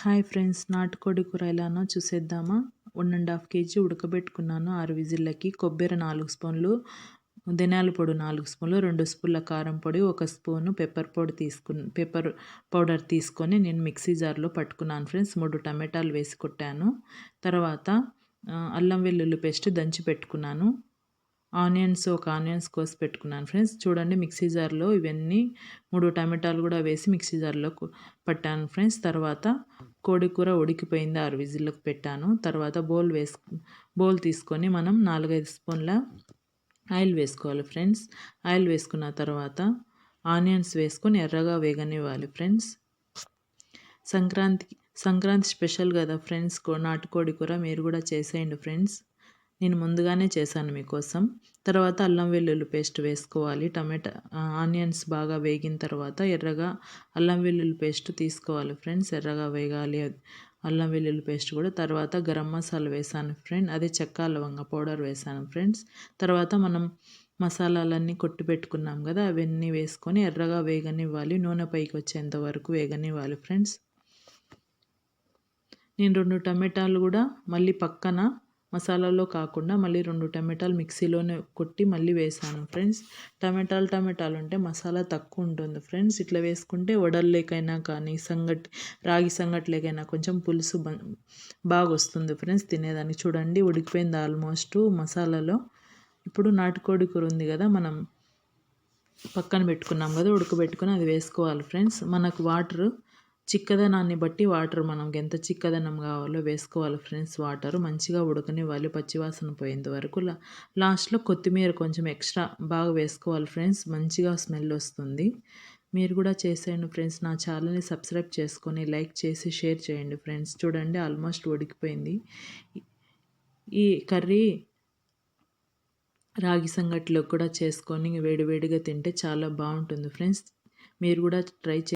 Hi friends నాటుకోడి కూర ఎలానో చూసేద్దామా? వన్ అండ్ హాఫ్ కేజీ ఉడకబెట్టుకున్నాను. ఆరు విజిల్లకి కొబ్బరి నాలుగు స్పూన్లు ధనియాల పొడి నాలుగు స్పూన్లు రెండు స్పూన్ల కారం పొడి ఒక స్పూను పెప్పర్ పొడి తీసుకుని పెప్పర్ పౌడర్ తీసుకొని నేను మిక్సీ జార్లో పట్టుకున్నాను ఫ్రెండ్స్. మూడు టమాటాలు వేసి కొట్టాను. తర్వాత అల్లం వెల్లుల్లి పేస్ట్ దంచి పెట్టుకున్నాను. ఆనియన్స్ ఒక ఆనియన్స్ కోసి పెట్టుకున్నాను ఫ్రెండ్స్. చూడండి మిక్సీ జార్లో ఇవన్నీ మూడు టమాటాలు కూడా వేసి మిక్సీ జార్లో పట్టాను ఫ్రెండ్స్. తర్వాత కోడి కూర ఉడికిపోయింది ఆరు విజిల్లోకి పెట్టాను. తర్వాత బౌల్ వేసు బౌల్ తీసుకొని మనం నాలుగైదు స్పూన్ల ఆయిల్ వేసుకోవాలి ఫ్రెండ్స్. ఆయిల్ వేసుకున్న తర్వాత ఆనియన్స్ వేసుకొని ఎర్రగా వేగనివ్వాలి ఫ్రెండ్స్. సంక్రాంతి సంక్రాంతి స్పెషల్ కదా ఫ్రెండ్స్. నాటుకోడి కూర మీరు కూడా చేసేయండి ఫ్రెండ్స్. నేను ముందుగానే చేశాను మీకోసం. తర్వాత అల్లం వెల్లుల్లి పేస్ట్ వేసుకోవాలి. టమాటా ఆనియన్స్ బాగా వేగిన తర్వాత ఎర్రగా అల్లం వెల్లుల్లి పేస్ట్ తీసుకోవాలి ఫ్రెండ్స్. ఎర్రగా వేగాలి. అల్లం వెల్లుల్లి పేస్ట్ కూడా. తర్వాత గరం మసాలా వేసాను ఫ్రెండ్. అదే చెక్క లవంగ పౌడర్ వేసాను ఫ్రెండ్స్. తర్వాత మనం మసాలాలన్నీ కొట్టి పెట్టుకున్నాం కదా అవన్నీ వేసుకొని ఎర్రగా వేగనివ్వాలి. నూనె పైకి వచ్చేంత వరకు వేగనివ్వాలి ఫ్రెండ్స్. నేను రెండు టమాటాలు కూడా మళ్ళీ పక్కన మసాలాలో కాకుండా మళ్ళీ రెండు టమాటాలు మిక్సీలోనే కొట్టి మళ్ళీ వేసాను ఫ్రెండ్స్. టమాటాలు టమాటాలు ఉంటే మసాలా తక్కువ ఉంటుంది ఫ్రెండ్స్. ఇట్లా వేసుకుంటే వడల్లేకైనా కానీ సంగటి రాగి సంగట్లేకైనా కొంచెం పులుసు బాగా వస్తుంది ఫ్రెండ్స్ తినేదాన్ని చూడండి ఉడికిపోయింది ఆల్మోస్ట్ మసాలాలో. ఇప్పుడు నాటుకోడి కూర ఉంది కదా మనం పక్కన పెట్టుకున్నాం కదా ఉడకబెట్టుకుని అది వేసుకోవాలి ఫ్రెండ్స్. మనకు వాటర్ చిక్కదనాన్ని బట్టి వాటర్ మనకి ఎంత చిక్కదనం కావాలో వేసుకోవాలి ఫ్రెండ్స్ వాటర్. మంచిగా ఉడకనివ్వాలి పచ్చివాసన పోయేంత వరకు లాస్ట్లో కొత్తిమీర కొంచెం ఎక్స్ట్రా బాగా వేసుకోవాలి ఫ్రెండ్స్. మంచిగా స్మెల్ వస్తుంది. మీరు కూడా చేసేయండి ఫ్రెండ్స్. నా ఛానల్ని సబ్స్క్రైబ్ చేసుకొని లైక్ చేసి షేర్ చేయండి ఫ్రెండ్స్. చూడండి ఆల్మోస్ట్ ఉడికిపోయింది. ఈ కర్రీ రాగి సంగట్లో కూడా చేసుకొని వేడివేడిగా తింటే చాలా బాగుంటుంది ఫ్రెండ్స్. మీరు కూడా ట్రై చే